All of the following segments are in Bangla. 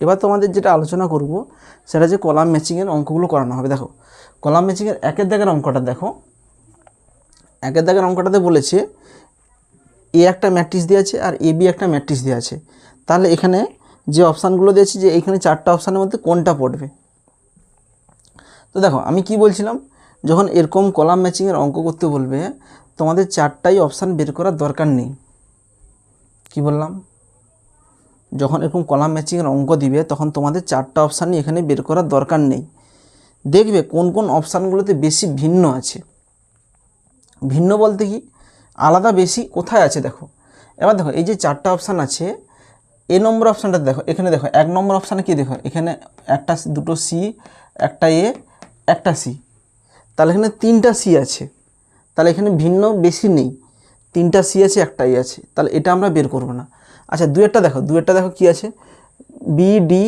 এবার তোমাদের যেটা আলোচনা করব, সেটা যে কলাম ম্যাচিংয়ের অঙ্কগুলো করানো হবে। দেখো, কলাম ম্যাচিংয়ের একের দাগের অঙ্কটা দেখো। একের দাগের অঙ্কটাতে বলেছে, এ একটা ম্যাট্রিক্স দেওয়া আছে আর এ বি একটা ম্যাট্রিক্স দেওয়া আছে তাহলে এখানে যে অপশানগুলো দিয়েছি, যে এখানে চারটা অপশানের মধ্যে কোনটা পড়বে? তো দেখো, আমি কি বলছিলাম, যখন এরকম কলাম ম্যাচিংয়ের অঙ্ক করতে বলবে, তোমাদের চারটাই অপশান বের করার দরকার নেই। কি বললাম? যখন এরকম কলাম ম্যাচিংয়ের অঙ্ক দিবে, তখন তোমাদের চারটা অপশানই এখানে বের করার দরকার নেই। দেখবে কোন কোন অপশানগুলোতে বেশি ভিন্ন আছে। ভিন্ন বলতে কি? আলাদা বেশি কোথায় আছে দেখো। এবার দেখো, এই যে চারটা অপশান আছে, এ নম্বর অপশানটা দেখো, এখানে দেখো, এক নম্বর অপশানে কি দেখো? এখানে একটা দুটো সি, একটা এ, একটা সি। তাহলে এখানে তিনটা সি আছে। তাহলে এখানে ভিন্ন বেশি নেই। তিনটা সি আছে একটা এ আছে। তাহলে এটা আমরা বের করব না। আচ্ছা দুয়েরটা দেখো দুয়েরটা দেখো কি আছে? বি ডি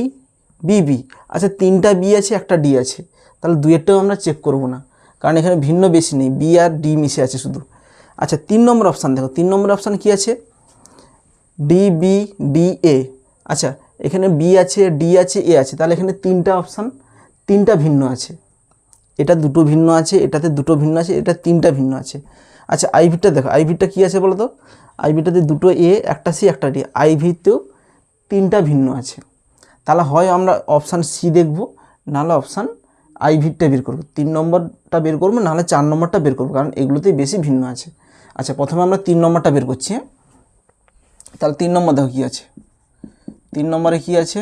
বি বি আচ্ছা তিনটা বি আছে, একটা ডি আছে। তাহলে দুয়েরটাও আমরা চেক করব না, কারণ এখানে ভিন্ন বেশি নেই বি আর ডি মিশে আছে শুধু। আচ্ছা তিন নম্বর অপশান দেখো, তিন নম্বর অপশান কি আছে? ডি বি ডি এ আচ্ছা এখানে বি আছে ডি আছে এ আছে, তাহলে এখানে তিনটা অপশান তিনটা ভিন্ন আছে। এটা দুটো ভিন্ন আছে, এটাতে দুটো ভিন্ন আছে, এটা তিনটা ভিন্ন আছে। আচ্ছা আইভিটা দেখো আইভিটা কী আছে বলো তো আইভিটাতে দুটো এ একটা সি একটা ডি আইভিতেও তিনটা ভিন্ন আছে। তাহলে হয় আমরা অপশান সি দেখব, নাহলে অপশান আইভিটা বের করব। তিন নম্বরটা বের করব, নাহলে চার নম্বরটা বের করব, কারণ এগুলোতেই বেশি ভিন্ন আছে। আচ্ছা প্রথমে আমরা তিন নম্বরটা বের করছি? তাহলে তিন নম্বর দেখো কী আছে? তিন নম্বরে কী আছে?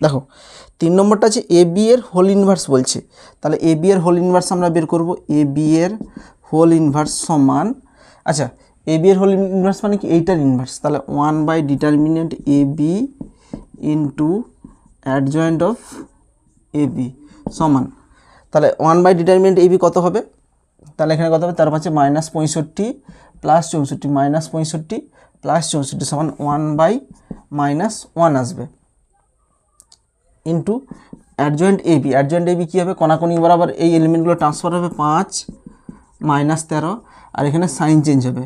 দেখো, তিন নম্বরটা আছে এ বি এর হোল ইনভার্স বলছে। তাহলে এ বি এর হোল ইনভার্স আমরা বের করব। এ বি এর হোল ইনভার্স সমান আচ্ছা এ বি এর হোল ইনভার্স মানে কি? এইটার ইনভার্স তাহলে one by determinant A B into adjoint of A B সমান। তাহলে one by determinant A B কত হবে? তাহলে এখানে কত হবে? তার পাচ্ছে মাইনাস পঁয়ষট্টি প্লাস চৌষট্টি মাইনাস পঁয়ষট্টি প্লাস চৌষট্টি সমান ওয়ান বাই মাইনাস ওয়ান আসবে। Into adjoint A B adjoint A কী হবে? কোনাকুনি বরাবর এই এলিমেন্টগুলো ট্রান্সফার হবে পাঁচ মাইনাস তেরো, আর এখানে সাইন চেঞ্জ হবে।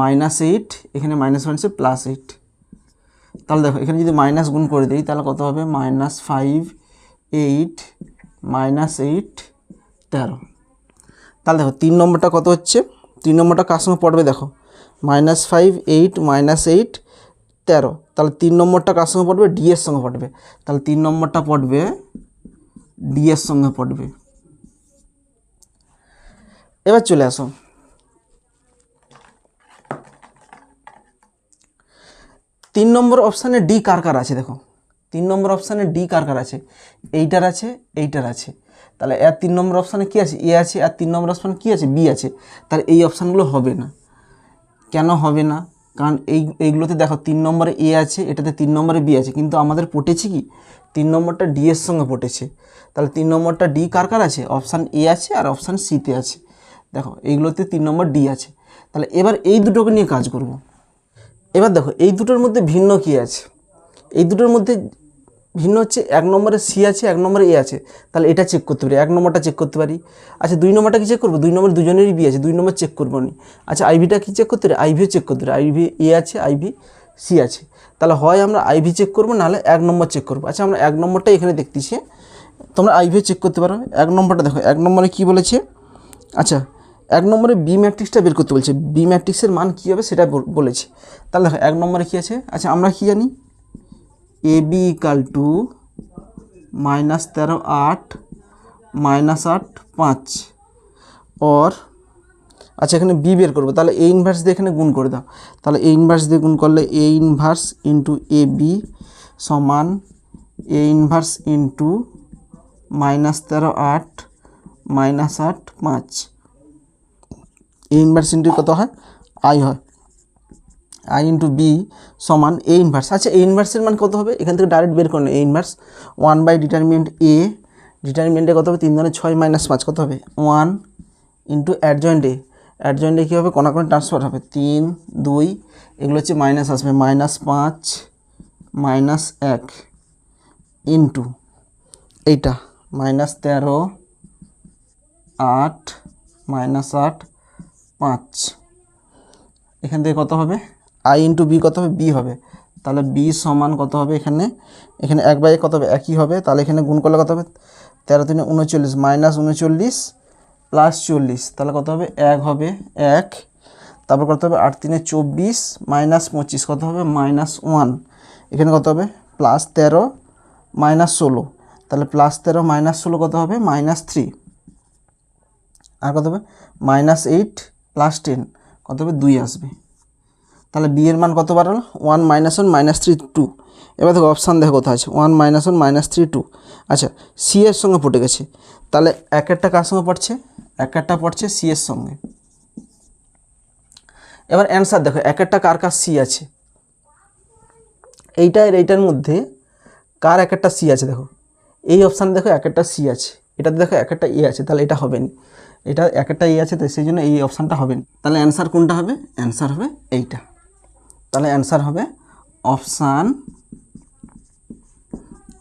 মাইনাস এইট এখানে মাইনাস ওয়ান প্লাস এইট তাহলে দেখো, এখানে যদি মাইনাস গুণ করে দিই, তাহলে কত হবে? Minus five eight minus eight তেরো। তাহলে দেখো, তিন নম্বরটা কত হচ্ছে? তিন নম্বরটা কার সঙ্গে পড়বে দেখো? Minus five eight minus eight তেরো। তাহলে তিন নম্বরটা কার সঙ্গে পড়বে? ডি এর সঙ্গে পড়বে। তাহলে তিন নম্বরটা পড়বে ডি এর সঙ্গে পড়বে। এবার চলে আসো। তিন নম্বর অপশানে ডি কার কার আছে দেখো। তিন নম্বর অপশানে ডি কার কার আছে? এইটার আছে এইটার আছে। তাহলে এর তিন নম্বর অপশানে কী আছে? এ আছে, আর তিন নম্বর অপশানে কী আছে? বি আছে। তাহলে এই অপশানগুলো হবে না। কেন হবে না? কারণ এই, এইগুলোতে দেখো তিন নম্বরে এ আছে, এটাতে তিন নম্বরে বি আছে, কিন্তু আমাদের পটেছে কি? তিন নম্বরটা ডি এর সঙ্গে পটেছে তাহলে তিন নম্বরটা ডি কার কার আছে? অপশান এ আছে আর অপশান সিতে আছে। দেখো, এইগুলোতে তিন নম্বর ডি আছে। তাহলে এবার এই দুটোকে নিয়ে কাজ করব। এবার দেখো, এই দুটোর মধ্যে ভিন্ন কী আছে? এই দুটোর মধ্যে ভিন্ন হচ্ছে, এক নম্বরে সি আছে, এক নম্বরে এ আছে। তাহলে এটা চেক করতে পারি, এক নম্বরটা চেক করতে পারি। আচ্ছা দুই নম্বরটা কি চেক করব? দুই নম্বর দুজনেরই বি আছে, দুই নম্বর চেক করব নি আচ্ছা আইভিটা কি চেক করতে পারি? আইভিও চেক করতে পারি। আইভি এ আছে আইভি সি আছে। তাহলে হয় আমরা আইভি চেক করব নাহলে এক নম্বর চেক করব। আচ্ছা আমরা এক নম্বরটা এখানে দেখতেছি। তোমরা আইভিও চেক করতে পারো। এক নম্বরটা দেখো, এক নম্বরে কি বলেছে? আচ্ছা এক নম্বরে বি ম্যাট্রিক্সটা বের করতে বলছে। বি ম্যাট্রিক্সের মান কী হবে সেটা বল- বলেছে। তাহলে দেখো, এক নম্বরে কী আছে? আচ্ছা আমরা কি জানি? A B equal to minus তেরো আট মাইনাস আট পাঁচ। অর আচ্ছা এখানে বি বের করব। তাহলে এ ইনভার্স দিয়ে এখানে গুণ করে দাও। তাহলে এ ইনভার্স দিয়ে গুণ করলে A inverse into A B সমান এ ইনভার্স ইন্টু মাইনাস তেরো আট মাইনাস আট পাঁচ। এ ইনভার্স ইন্টু কত হয়? আই হয়। আই ইন্টু বি সমান এ ইনভার্স। আচ্ছা এ ইনভার্সের মান কত হবে? এখান থেকে ডাইরেক্ট বের করুন A inverse. One by determinant A ডিটারমিনেন্টে কত হবে? তিন ধরনের ছয় মাইনাস পাঁচ, কত হবে? ওয়ান ইন্টু অ্যাডজয়েন্ট এ অ্যাডজয়েন্টে কী হবে? কোনা কোনো ট্রান্সফার হবে। তিন, দুই, এগুলো হচ্ছে মাইনাস আসবে। মাইনাস পাঁচ মাইনাস এক ইন্টু এইটা। মাইনাস তেরো, আট মাইনাস আট, পাঁচ। এখান থেকে কত হবে? আই ইন্টু বি কত হবে বি হবে তাহলে বি সমান কত হবে এখানে এখানে এক বাই কত হবে একই হবে তাহলে এখানে গুণ করলে কত হবে তেরো তিনে উনচল্লিশ মাইনাস উনচল্লিশ প্লাস চল্লিশ তাহলে কত হবে এক হবে এক তারপর কত হবে আট তিনে চব্বিশ মাইনাস পঁচিশ কত হবে মাইনাস ওয়ান এখানে কত হবে প্লাস তেরো মাইনাস ষোলো তাহলে প্লাস তেরো মাইনাস ষোলো কত হবে মাইনাস থ্রি আর কত হবে মাইনাস এইট প্লাস টেন কত হবে দুই আসবে তাহলে বি এর মান কত বার হলো? One minus one minus three two এবার দেখো অপশান দেখো কোথায় আছে। One minus one minus three two আচ্ছা সি এর সঙ্গে পড়ে গেছে। তাহলে এক একটা কার সঙ্গে পড়ছে? এক একটা পড়ছে সি এর সঙ্গে। এবার অ্যান্সার দেখো, এক একটা কার কার সি আছে? এইটা আর এইটার মধ্যে কার এক একটা সি আছে দেখো। এই অপশানে দেখো এক একটা সি আছে। এটাতে দেখো এক একটা এ আছে, তাহলে এটা হবে না এটা এক একটা এ আছে তো সেই জন্য এই অপশানটা হবে না তাহলে অ্যান্সার কোনটা হবে? অ্যান্সার হবে এইটা। তাহলে অ্যান্সার হবে অপশান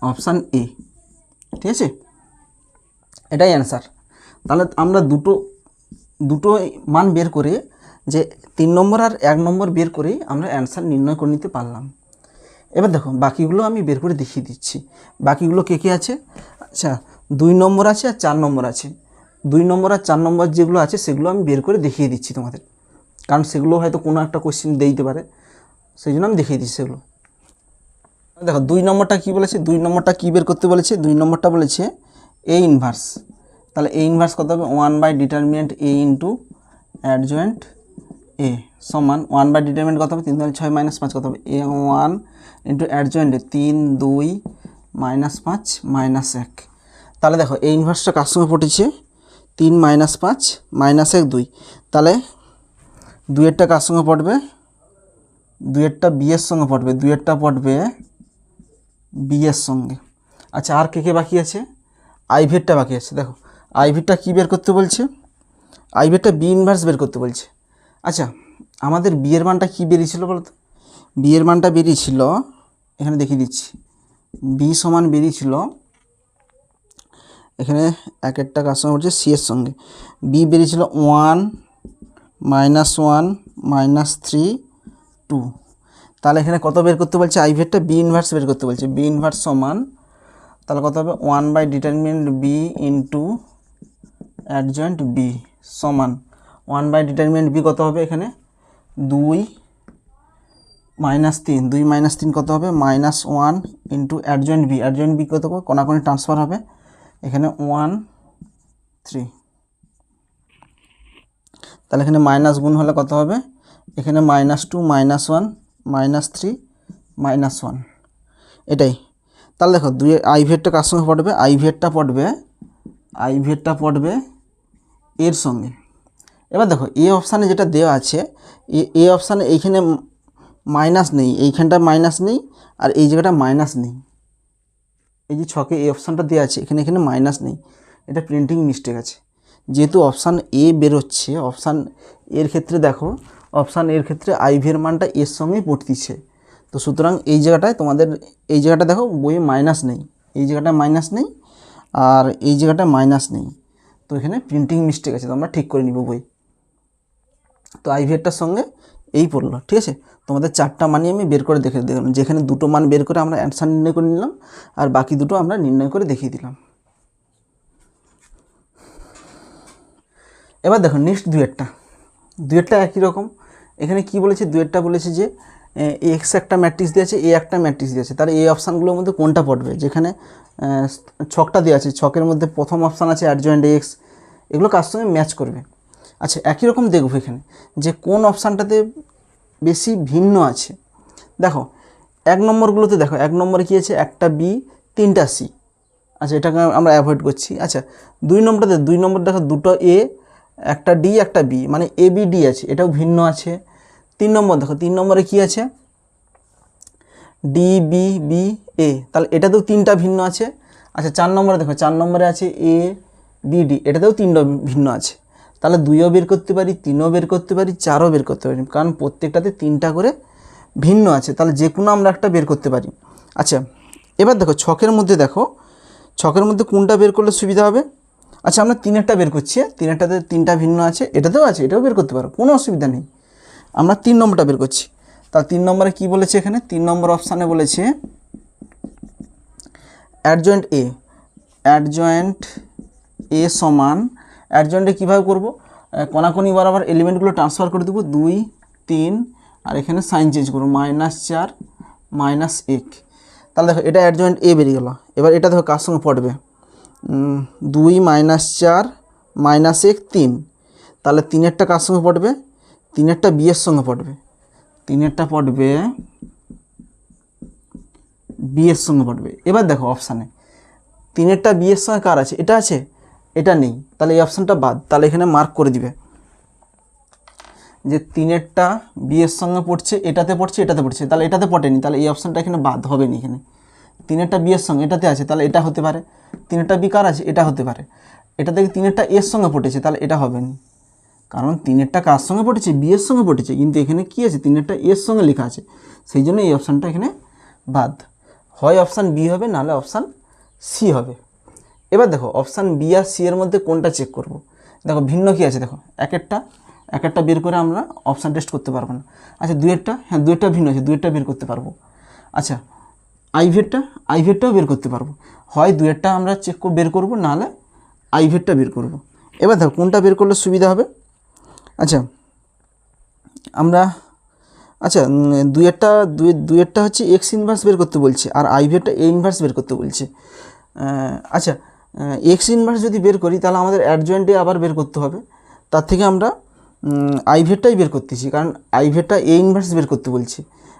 অপশান এ ঠিক আছে? এটাই অ্যান্সার তাহলে আমরা দুটো দুটো মান বের করে যে তিন নম্বর আর এক নম্বর বের করেই আমরা অ্যান্সার নির্ণয় করে নিতে পারলাম। এবার দেখো, বাকিগুলো আমি বের করে দেখিয়ে দিচ্ছি। বাকিগুলো কে কে আছে? আচ্ছা দুই নম্বর আছে আর চার নম্বর আছে। দুই নম্বর আর চার নম্বর যেগুলো আছে, সেগুলো আমি বের করে দেখিয়ে দিচ্ছি তোমাদের। কারণ সেগুলো হয়তো কোনো একটা কোশ্চেন দিতে পারে। সেই জন্য আমি দেখিয়ে দিচ্ছি সেগুলো দেখো, দুই নম্বরটা কি বলেছে? দুই নম্বরটা কী বের করতে বলেছে? দুই নম্বরটা বলেছে এ ইনভার্স তাহলে এ ইনভার্স কত হবে? One by determinant A into adjoint A সমান ওয়ান বাই ডিটারমিনেন্ট কত হবে? তিন দুই ছয় মাইনাস পাঁচ কত হবে? এ ওয়ান ইন্টু অ্যাডজয়েন্ট তিন দুই মাইনাস পাঁচ মাইনাস এক। তাহলে দেখো এই ইনভার্সটা কার সঙ্গে পড়েছে তিন মাইনাস পাঁচ মাইনাস এক দুই। তাহলে দুইয়েরটা কার সঙ্গে পড়বে দুইয়েরটা বিয়ের সঙ্গে পড়বে দুইয়েরটা পড়বে বিয়ের সঙ্গে। আচ্ছা আর কে কে বাকি আছে? আইভেরটা বাকি আছে, দেখো। আইভেরটা কী বের করতে বলছে? আইভেরটা বি ইনভার্স বের করতে বলছে। আচ্ছা আমাদের বিয়ের মানটা কী বেরিয়েছিল বলতো? বিয়ের মানটা বেরিয়েছিল, এখানে দেখিয়ে দিচ্ছি। বি সমান বেরিয়েছিল, এখানে এক একটা সঙ্গে হচ্ছে সি এর সঙ্গে। বি বেরিয়েছিল one, minus one, minus three two তাহলে এখানে কত বের করতে বলছে? আইভেরটা বি ইনভার্স বের করতে বলছে। বি ইনভার্স সমান, তাহলে কত হবে? One by determinant B into adjoint B সমান। ওয়ান বাই ডিটারমিনেন্ট বি কত হবে এখানে? দুই মাইনাস তিন। দুই মাইনাস তিন কত হবে? Minus one into adjoint B adjoint B কত কোনাকুনি ট্রান্সফার হবে। এখানে ওয়ান থ্রি তাহলে এখানে মাইনাস গুণ হলে কত হবে? এখানে minus two minus one minus three minus one এটাই। তাহলে দেখো, দুই আইভিএরটা কার সঙ্গে পড়বে? আইভিএরটা পড়বে আইভিএরটা পড়বে এর সঙ্গে। এবার দেখো এ অপশানে যেটা দেওয়া আছে, এ এ অপশানে এইখানে মাইনাস নেই, এইখানটা মাইনাস নেই, আর এই জায়গাটা মাইনাস নেই। এই যে ছকে এ অপশানটা দেওয়া আছে, এখানে এখানে মাইনাস নেই। এটা প্রিন্টিং মিস্টেক আছে। যেহেতু অপশান এ বেরোচ্ছে অপশান এর ক্ষেত্রে দেখো অপশান এর ক্ষেত্রে আইভির মানটা এর সঙ্গেই পড়তিছে তো সুতরাং এই জায়গাটায় তোমাদের, এই জায়গাটা দেখো বইয়ে মাইনাস নেই। এই জায়গাটায় মাইনাস নেই আর এই জায়গাটায় মাইনাস নেই। তো এখানে প্রিন্টিং মিস্টেক আছে তো আমরা ঠিক করে নিব বই। তো আইভিএরটার সঙ্গে এই পড়ল, ঠিক আছে? তোমাদের চারটা মানই আমি বের করে দেখে দিলাম। যেখানে দুটো মান বের করে আমরা অ্যান্সার নির্ণয় করে নিলাম আর বাকি দুটো আমরা নির্ণয় করে দেখিয়ে দিলাম। এবার দেখো নেক্সট দুয়েরটা দুয়েরটা একই রকম। এখানে কি বলেছে? দুয়েরটা বলেছে যে এক্স একটা ম্যাট্রিক্স দিয়েছে, এ একটা ম্যাট্রিক্স দিয়েছে। তার এই অপশানগুলোর মধ্যে কোনটা পড়বে? যেখানে ছকটা দেওয়া আছে, ছকের মধ্যে প্রথম অপশান আছে অ্যাডজয়েন্ট এক্স এগুলো কার সঙ্গে ম্যাচ করবে? আচ্ছা একই রকম দেখব এখানে, যে কোন অপশানটাতে বেশি ভিন্ন আছে। দেখো, এক নম্বরগুলোতে দেখো, এক নম্বরে কী আছে? একটা বি তিনটা সি আচ্ছা এটাকে আমরা অ্যাভয়েড করছি। আচ্ছা দুই নম্বরটাতে, দুই নম্বর দেখো, দুটো এ একটা ডি একটা বি মানে এ বি ডি আছে, এটাও ভিন্ন আছে। তিন নম্বর, দেখো, তিন নম্বরে কি আছে? ডি বি বি এ তাহলে এটাতেও তিনটা ভিন্ন আছে। আচ্ছা চার নম্বরে দেখো, চার নম্বরে আছে এ বি ডি এটাতেও তিনটা ভিন্ন আছে। তাহলে দুইও বের করতে পারি, তিনও বের করতে পারি, চারও বের করতে পারি, কারণ প্রত্যেকটাতে তিনটা করে ভিন্ন আছে। তাহলে যে কোনো আমরা একটা বের করতে পারি। আচ্ছা এবার দেখো, ছকের মধ্যে দেখো, ছকের মধ্যে কোনটা বের করলে সুবিধা হবে? আচ্ছা আমরা তিনেরটা বের করছি তিনেরটাতে তিনটা ভিন্ন আছে, এটাতেও আছে, এটাও বের করতে পারো, কোনো অসুবিধা নেই। আমরা তিন নম্বরটা বের করছি। তা তিন নম্বরে কি বলেছে এখানে? তিন নম্বর অপশানে বলেছে অ্যাডজয়েন্ট এ অ্যাডজয়েন্ট এ সমান অ্যাডজয়েন্টে কীভাবে করব? কোনাকুনি বরাবর এলিমেন্টগুলো ট্রান্সফার করে দেবো, দুই, তিন, আর এখানে সাইন চেঞ্জ করব মাইনাস চার মাইনাস এক। তাহলে দেখো, এটা অ্যাডজয়েন্ট এ বেরিয়ে গেলো। এবার এটা দেখো কার সঙ্গে পড়বে? দুই মাইনাস চার মাইনাস এক তিন। তাহলে তিনেরটা কার সঙ্গে পড়বে? তিনেরটা বি এর সঙ্গে পড়বে। তিনেরটা পড়বে বি এর সঙ্গে পড়বে। এবার দেখো অপশানে তিনেরটা বি এর সঙ্গে কার আছে? এটা আছে? এটা নেই। তাহলে এই অপশানটা বাদ। তাহলে এখানে মার্ক করে দিবে। যে তিনেরটা বি এর সঙ্গে পড়ছে, এটাতে পড়ছে এটাতে পড়ছে। তাহলে এটাতে পড়েনি তাহলে এই অপশানটা এখানে বাদ হবে না এখানে। তিনেরটা বি এর সঙ্গে, এটাতে আছে, তাহলে এটা হতে পারে। তিনেরটা বি কার আছে? এটা হতে পারে। এটা থেকে তিনেরটা এর সঙ্গে পড়েছে, তাহলে এটা হবে না। কারণ তিনেরটা কার সঙ্গে পড়েছে? বি এর সঙ্গে পড়েছে। কিন্তু এখানে কি আছে? তিনেরটা এর সঙ্গে লেখা আছে। সেই জন্য এই অপশানটা এখানে বাদ। হয় অপশান বি হবে, নাহলে অপশান সি হবে। এবার দেখো অপশান বি আর সি এর মধ্যে কোনটা চেক করব? দেখো, ভিন্ন কি আছে? দেখো, এক একটা এক একটা বের করে আমরা অপশান টেস্ট করতে পারব না। আচ্ছা দুয়েরটা হ্যাঁ দুয়েরটা ভিন্ন আছে দুয়েরটা বের করতে পারব। আচ্ছা আইভেটটা, আইভেটটাও বের করতে পারব। হয় দুয়েরটা আমরা চেক বের করব, নাহলে আইভেটটা বের করব। এবার দেখো, কোনটা বের করলে সুবিধা হবে? আচ্ছা আমরা আচ্ছা দুয়েরটা দুই দুয়েরটা হচ্ছে এক্স ইনভার্স বের করতে বলছে, আর আইভেটটা এ ইনভার্স বের করতে বলছে। আচ্ছা এক্স ইনভার্স যদি বের করি, তাহলে আমাদের অ্যাডজয়েন্টে আবার বের করতে হবে। তার থেকে আমরা আইভেটটাই বের করতেছি, কারণ আইভেটটা এ ইনভার্স বের করতে বলছে।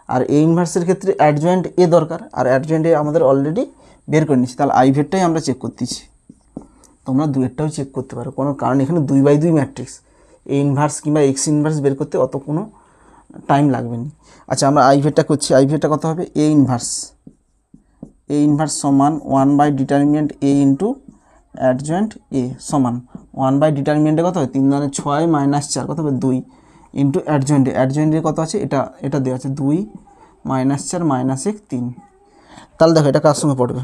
আর এ ইনভার্সের ক্ষেত্রে অ্যাডজয়েন্ট এ দরকার, আর অ্যাডজয়েন্ট এ আমাদের অলরেডি বের করে নিচ্ছি তাহলে আইভেটটাই আমরা চেক করতেছি। তোমরা দুয়েরটাও চেক করতে পারো। কোনো কারণ এখানে দুই বাই দুই ম্যাট্রিক্স এ ইনভার্স কিংবা এক্স ইনভার্স বের করতে অত কোনো টাইম লাগবে না। আচ্ছা আমরা আইভেটটা করছি। আইভেটটা কত হবে? এ ইনভার্স এ ইনভার্স সমান one by determinant A into adjoint A সমান। ওয়ান বাই ডিটারমিনেন্টে কত হবে তিন দানে ছয় মাইনাস চার, কত হবে? দুই। ইন্টু অ্যাডজয়েন্টে অ্যাডজয়েন্টে কত আছে? এটা এটা দেওয়া আছে দুই মাইনাস চার মাইনাস এক, তিন। তাহলে দেখো এটা কার সঙ্গে পড়বে?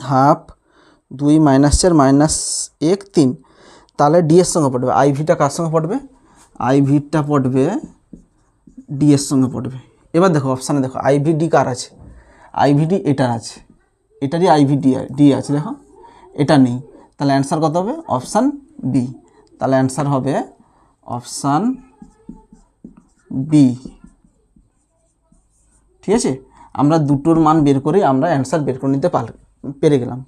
হাফ দুই মাইনাস চার মাইনাস এক, তিন। তাহলে ডি এর সঙ্গে পড়বে। আইভিটা কার সঙ্গে পড়বে? আইভিটা পড়বে ডি এর সঙ্গে পড়বে। এবার দেখো অপশানে দেখো আইভি ডি কার আছে? আইভিডি এটার আছে। এটারই আইভিডি ডি আছে, দেখো। এটা নেই। তাহলে অ্যান্সার কত হবে? অপশান বি তাহলে অ্যান্সার হবে অপশান বি ঠিক আছে? আমরা দুটোর মান বের করে আমরা অ্যান্সার বের করে নিতে পার পেরে গেলাম।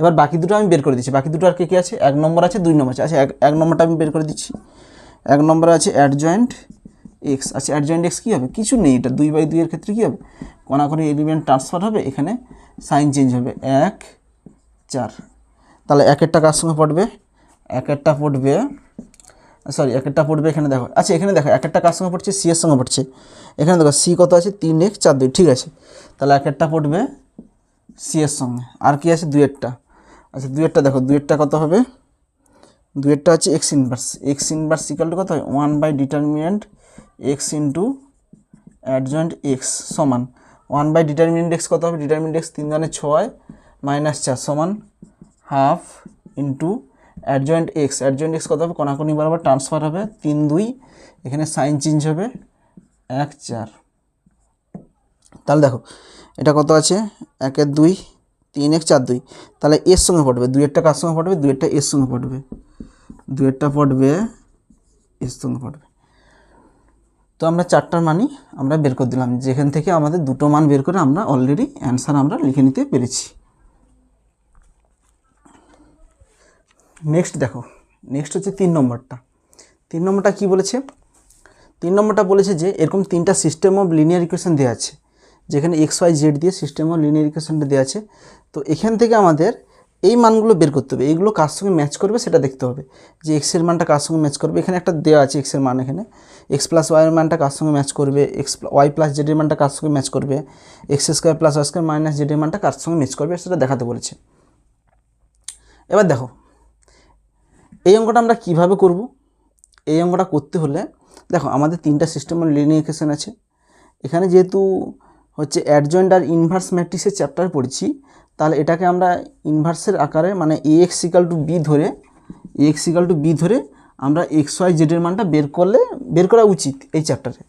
এবার বাকি দুটো আমি বের করে দিচ্ছি। বাকি দুটো আর কে কে আছে? এক নম্বর আছে, দুই নম্বর আছে। আচ্ছা এক নম্বরটা আমি বের করে দিচ্ছি। এক নম্বর আছে অ্যাডজয়েন্ট এক্স আচ্ছা অ্যাডজয়েন্ট এক্স কী হবে? কিছু নেই, এটা দুই বাই দুইয়ের ক্ষেত্রে কী হবে? কোনাকুনি এলিমেন্ট ট্রান্সফার হবে, এখানে সাইন চেঞ্জ হবে। এক, চার। তাহলে একেরটা কার সঙ্গে পড়বে? একেরটা পড়বে সরি, একটা পড়বে এখানে দেখো। আচ্ছা এখানে দেখো একেরটা কার সঙ্গে পড়ছে? সি এর সঙ্গে পড়ছে। এখানে দেখো, সি কত আছে? তিন এক, চার দুই, ঠিক আছে। তাহলে একটা পড়বে সি এর সঙ্গে। আর কি আছে? দুয়েরটা আচ্ছা দুয়েরটা দেখো দুয়েরটা কত হবে? দুয়েরটা হচ্ছে X inverse. X inverse equal to কত হয়? One by determinant X into adjoint X সমান। ওয়ান বাই ডিটারমিনেন্ট এক্স কত হবে? ডিটারমিনেন্ট এক্স তিন জানে ছয়, মাইনাস চার সমান half into adjoint X adjoint X কত হবে? কোনাকুনি বরাবর ট্রান্সফার হবে। তিন, দুই, এখানে সাইন চেঞ্জ হবে। এক, চার। তাহলে দেখো, এটা কত আছে? একের দুই, তিন, এক, চার, দুই। তাহলে এর সঙ্গে পড়বে। দুইয়েরটা কার সঙ্গে পড়বে? দুইয়েরটা এর সঙ্গে পড়বে। দুইয়েরটা পড়বে এর সঙ্গে পড়বে। তো আমরা চারটার মানই আমরা বের করে দিলাম। যেখান থেকে আমাদের দুটো মান বের করে আমরা অলরেডি অ্যান্সার আমরা লিখে নিতে পেরেছি। নেক্সট দেখো। নেক্সট হচ্ছে তিন নম্বরটা। তিন নম্বরটা কি বলেছে? তিন নম্বরটা বলেছে যে, এরকম তিনটা সিস্টেম অফ লিনিয়ার ইকুয়েশন দেওয়া আছে। যেখানে এক্স ওয়াই জেড দিয়ে সিস্টেম অফ লিনিয়ার ইকুয়েশনটা দেওয়া আছে। তো এখান থেকে আমাদের এই মানগুলো বের করতে হবে। এইগুলো কার সঙ্গে ম্যাচ করবে সেটা দেখতে হবে। যে এক্সের মানটা কার সঙ্গে ম্যাচ করবে? এখানে একটা দেওয়া আছে এক্সের মান এখানে। এক্স প্লাস ওয়াইয়ের মানটা কার সঙ্গে ম্যাচ করবে? এক্স ওয়াই প্লাস জেডের মানটা কার সঙ্গে ম্যাচ করবে? X square plus y square minus জেডের মানটা কার সঙ্গে ম্যাচ করবে? সেটা দেখাতে বলেছে। এবার দেখো এই অঙ্কটা আমরা কীভাবে করব? এই অঙ্কটা করতে হলে, দেখো আমাদের তিনটা সিস্টেম লিনিয়ার ইকুয়েশন আছে। এখানে যেহেতু হচ্ছে অ্যাডজয়েন্ট আর ইনভার্স ম্যাট্রিক্সের চ্যাপ্টার পড়ছি, তাহলে এটাকে আমরা ইনভার্সের আকারে মানে এ এক্স টু বি ধরে এ এক্স টু বি ধরে আমরা এক্স ওয়াই জেডের মানটা বের করলে, বের করা উচিত এই চ্যাপ্টারে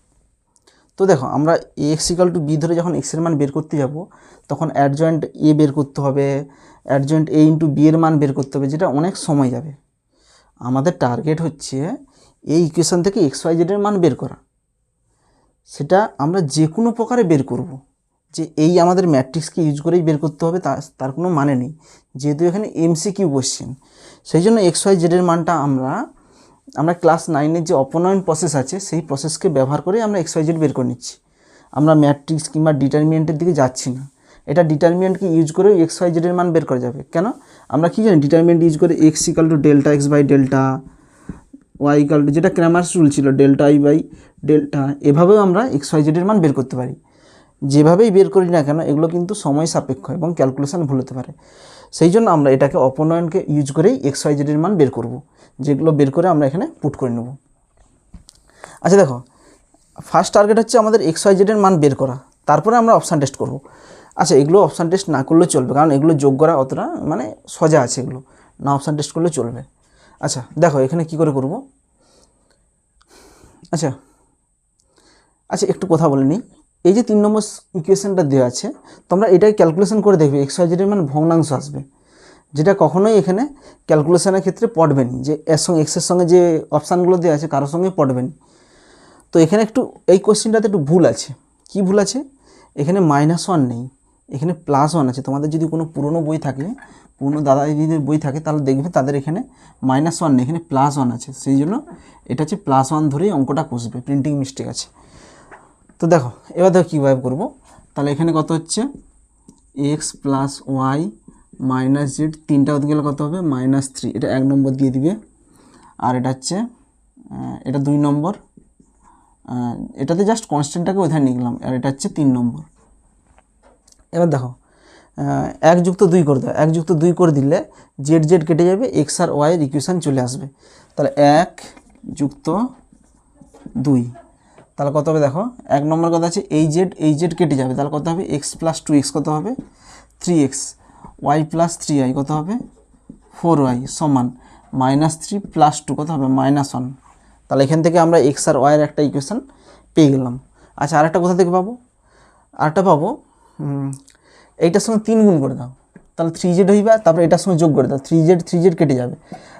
তো দেখো, আমরা এ এক্স টু বি ধরে যখন এক্সের মান বের করতে যাব, তখন অ্যাডজয়েন্ট এ বের করতে হবে অ্যাডজয়েন্ট এ ইন্টু বি এর মান বের করতে হবে, যেটা অনেক সময় যাবে। আমাদের টার্গেট হচ্ছে এই ইকুয়েশন থেকে এক্স ওয়াই জেডের মান বের করা। সেটা আমরা যে কোনো প্রকারে বের করব। যে এই আমাদের ম্যাট্রিক্সকে ইউজ করেই বের করতে হবে তার কোনো মানে নেই। যেহেতু এখানে এমসি কিউ কোশ্চেন সেই জন্য এক্স ওয়াই জেডের মানটা আমরা আমরা ক্লাস নাইনের যে অপনয়ন প্রসেস আছে, সেই প্রসেসকে ব্যবহার করে আমরা এক্স ওয়াই জেড বের করে নিচ্ছি। আমরা ম্যাট্রিক্স কিংবা ডিটারমিনেন্টের দিকে যাচ্ছি না। এটা ডিটারমিনেন্টকে ইউজ করে এক্স ওয়াই জেডের মান বের করা যাবে। কেন? আমরা কি জানি ডিটারমিনেন্ট ইউজ করে x equal to delta x by delta y equal to যেটা ক্র্যামার্স রুল ছিল ডেল্টা আই বাই ডেল্টা এভাবেও আমরা এক্স ওয়াই জেডের মান বের করতে পারি। যেভাবেই বের করি না কেন, এগুলো কিন্তু সময় সাপেক্ষ এবং ক্যালকুলেশন ভুল হতে পারে। সেই জন্য আমরা এটাকে অপনয়নকে ইউজ করেই এক্স ওয়াই জেডের মান বের করব, যেগুলো বের করে আমরা এখানে পুট করে নেব। আচ্ছা দেখো ফার্স্ট টার্গেট হচ্ছে আমাদের এক্স ওয়াই জেডের মান বের করা। তারপরে আমরা অপশান টেস্ট করব। আচ্ছা এগুলো অপশান টেস্ট না করলেও চলবে, কারণ এগুলো যোগ করা অতটা মানে সোজা আছে এগুলো। না অপশান টেস্ট করলে চলবে। আচ্ছা দেখো, এখানে কি করে করব? আচ্ছা আচ্ছা একটু কথা বলে নিই। এই যে তিন নম্বর ইকুয়েশনটা দেওয়া আছে, তোমরা এটাই ক্যালকুলেশন করে দেখবে এক্স ওয়াই জেডের মানে ভগ্নাংশ আসবে। যেটা কখনোই এখানে ক্যালকুলেশনের ক্ষেত্রে পড়বে না, যে এর সঙ্গে এক্সের সঙ্গে যে অপশানগুলো দেওয়া আছে, কারোর সঙ্গে পড়বে না। তো এখানে একটু, এই কোশ্চেনটাতে একটু ভুল আছে। কি ভুল আছে? এখানে মাইনাস ওয়ান নেই। এখানে প্লাস ওয়ান আছে। তোমাদের যদি কোনো পুরনো বই থাকে, পুরনো দাদা দিদিদের বই থাকে, তাহলে দেখবে তাদের এখানে মাইনাস ওয়ান এখানে প্লাস ওয়ান আছে। সেই জন্য এটা হচ্ছে প্লাস ওয়ান ধরেই অঙ্কটা কষবে প্রিন্টিং মিস্টেক আছে। তো দেখো, এবার দেখো কীভাবে করব। তাহলে এখানে কত হচ্ছে? X plus y minus z তিনটা হতে গেলে কত হবে? মাইনাস থ্রি এটা এক নম্বর দিয়ে দিবে। আর এটা হচ্ছে এটা দুই নম্বর। এটাতে জাস্ট কনস্ট্যান্টটাকে ওইখানে নিলাম আর এটা হচ্ছে তিন নম্বর। এবার দেখো এক যুক্ত দুই করে দাও। এক যুক্ত দুই করে দিলে জেড জেড কেটে যাবে এক্স আর ওয়াইয়ের ইকুয়েশান চলে আসবে। তাহলে এক যুক্ত দুই। তাহলে কত হবে দেখো, এক নম্বর কথা আছে এই জেড এই জেড কেটে যাবে। তাহলে কত হবে? এক্স প্লাস টু এক্স কত হবে? Three x y plus three y কত হবে? ফোর ওয়াই সমান মাইনাস থ্রি প্লাস টু কত হবে? মাইনাস ওয়ান তাহলে এখান থেকে আমরা এক্স আর ওয়াইয়ের একটা ইকুয়েশান পেয়ে গেলাম। আচ্ছা আরেকটা কোথা থেকে পাবো? আরেকটা পাবো এইটার সঙ্গে তিন গুণ করে দাও। তাহলে থ্রি জেড হইবে, তারপরে এটার সঙ্গে যোগ করে দাও। থ্রি জেড থ্রি জেড কেটে যাবে।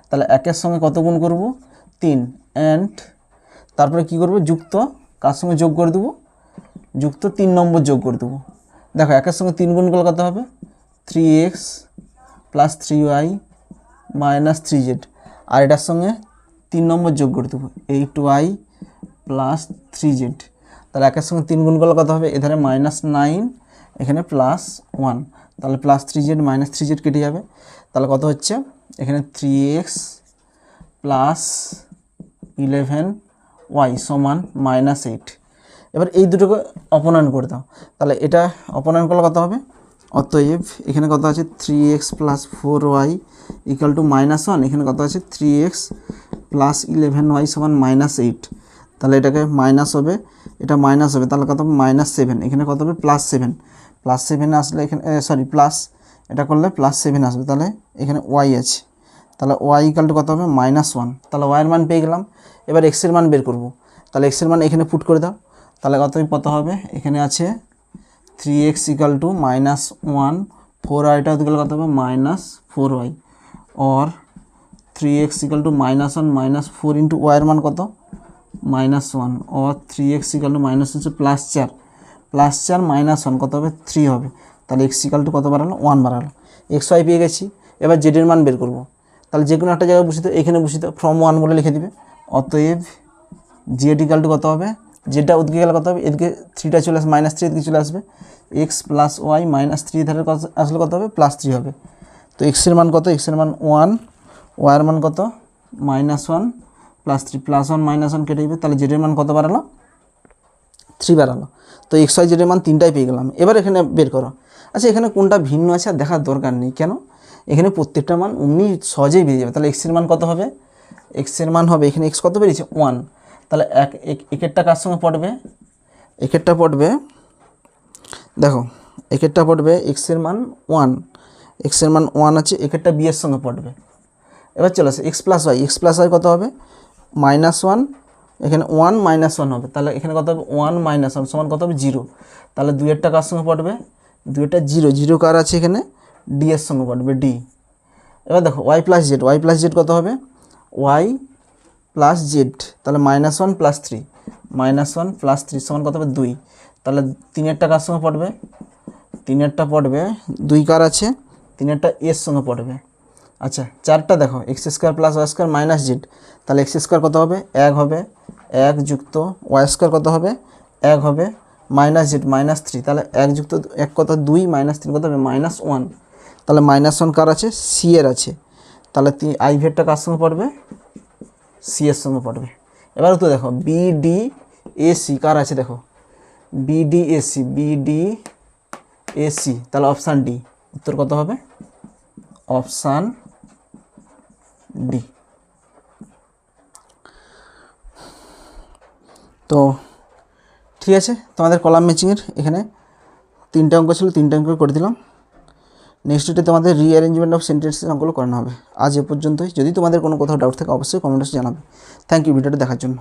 তাহলে একের সঙ্গে কত গুণ করব? তিন। অ্যান্ড তারপরে কি করব? যুক্ত। কার সঙ্গে যোগ করে দেবো? যুক্ত তিন নম্বর যোগ করে দেবো। দেখো, একের সঙ্গে তিন গুণ করলে কত হবে? Three x plus three y minus three z আর এটার সঙ্গে তিন নম্বর যোগ করে দেবো। Eight y plus three z তাহলে একের সঙ্গে তিন গুণ করলে কত হবে? এধারে মাইনাস নাইন এখানে প্লাস ওয়ান তাহলে plus three z minus three z কেটে যাবে। তাহলে কত হচ্ছে? এখানে three x plus eleven y সমান মাইনাস এইট এবার এই দুটোকে অপনয়ন করে দাও। তাহলে এটা অপনয়ন করলে কত হবে? অতএব এখানে কত আছে? Three x plus four y equal to minus one এখানে কত আছে? Three x plus eleven y সমান মাইনাস এইট তাহলে এটাকে মাইনাস হবে। এটা মাইনাস হবে, তাহলে কত হবে? মাইনাস সেভেন এখানে কত হবে? প্লাস সেভেন প্লাস সেভেন আসলে এখানে সরি প্লাস এটা করলে প্লাস সেভেন আসবে, তাহলে এখানে ওয়াই আছে। তাহলে ওয়াই ইকাল টু কত হবে? মাইনাস ওয়ান তাহলে ওয়াইয়ের মান পেয়ে গেলাম। এবার এক্সের মান বের করব। তাহলে এক্সের মান এখানে পুট করে দাও। তাহলে কত কত হবে? এখানে আছে three x equal to minus one four ওয়াইটা গেলে কত হবে? Minus four y or three x equal to minus one minus four into ওয়াইয়ের মান কত? Minus one or three x equal to minus হচ্ছে প্লাস চার। প্লাস চার মাইনাস ওয়ান কত হবে? থ্রি হবে। তাহলে এক্স ইকাল টু কত বাড়ালো? ওয়ান বাড়ালো। এক্স ওয়াই পেয়ে গেছি। এবার জেডের মান বের করব। তাহলে যে কোনো একটা জায়গায় বসিত এখানে বসিত ফ্রম ওয়ান বলে লিখে দিবে। অতএব জেড ইকাল টু কত হবে? যেটা ওদিকে গেলে কত হবে? এদিকে থ্রিটা চলে আসবে। মাইনাস থ্রি এদিকে চলে আসবে। X plus y minus three ধারে আসলে কত হবে? প্লাস থ্রি হবে। তো এক্সের মান কত? এক্সের মান ওয়ান ওয়াইয়ের মান কত? Minus one plus three plus one minus one কেটে যাবে তাহলে জেডের মান কত বাড়ালো? থ্রি বাড়ালো। তো এক্স ওয়াই জেডের মান তিনটাই পেয়ে গেলাম। এবার এখানে বের করো। আচ্ছা এখানে কোনটা ভিন্ন আছে আর দেখার দরকার নেই। কেন? এখানে প্রত্যেকটা মান অমনি সহজেই বেরিয়ে যাবে। তাহলে এক্সের মান কত হবে? এক্সের মান হবে এখানে এক্স কত বেরিয়েছে? ওয়ান তাহলে এক, এক- একেরটা কার সঙ্গে পড়বে? একেরটা পড়বে, দেখো, একেরটা পড়বে এক্সের মান ওয়ান এক্সের মান ওয়ান আছে, একেরটা বি এর সঙ্গে পড়বে। এবার চলে আসে x plus y x plus y কত হবে? মাইনাস ওয়ান এখানে ওয়ান মাইনাস ওয়ান হবে। তাহলে এখানে কত হবে? ওয়ান মাইনাস ওয়ান সমান কত হবে? জিরো তাহলে দুইয়েরটা কার সঙ্গে পড়বে? দুইটা জিরো জিরো কার আছে এখানে? ডি এর সঙ্গে পড়বে ডি এবার দেখো y plus z y plus z কত হবে? ওয়াই প্লাস জেড তাহলে minus one plus three minus one plus three সমান কত হবে? দুই। তাহলে তিনেরটা কার সঙ্গে পড়বে? তিনেরটা পড়বে, দুই কার আছে? তিনেরটা এর সঙ্গে পড়বে। আচ্ছা চারটা দেখো x square plus y square minus z তাহলে এক্স স্কোয়ার কত হবে? এক হবে, এক যুক্ত ওয়াই স্কোয়ার কত হবে? এক হবে মাইনাস জেড মাইনাস থ্রি তাহলে এক যুক্ত এক কত? দুই মাইনাস তিন কত হবে? মাইনাস ওয়ান তাহলে মাইনাস ওয়ান কার আছে? সি এর আছে। তাহলে আই ভেটটা কার সঙ্গে পড়বে? সি এর সঙ্গে পড়বে। এবার তো দেখো বিডি এসি কার আছে দেখো? বিডি এসি বিডি এসি তাহলে অপশান ডি উত্তর কত হবে? অপশান ডি তো, ঠিক আছে, তোমাদের কলাম ম্যাচিংয়ের এখানে তিনটে অঙ্ক ছিল, তিনটে অঙ্ক করে দিলাম। নেক্সট ডেটে তোমাদের রিঅ্যারেঞ্জমেন্ট অফ সেন্টেন্সেস অঙ্কগুলো করানো হবে। আজ এ পর্যন্তই। যদি তোমাদের কোনো কোথাও ডাউট থাকে, অবশ্যই কমেন্টসে জানাবে। থ্যাংক ইউ ভিডিওটা দেখার জন্য।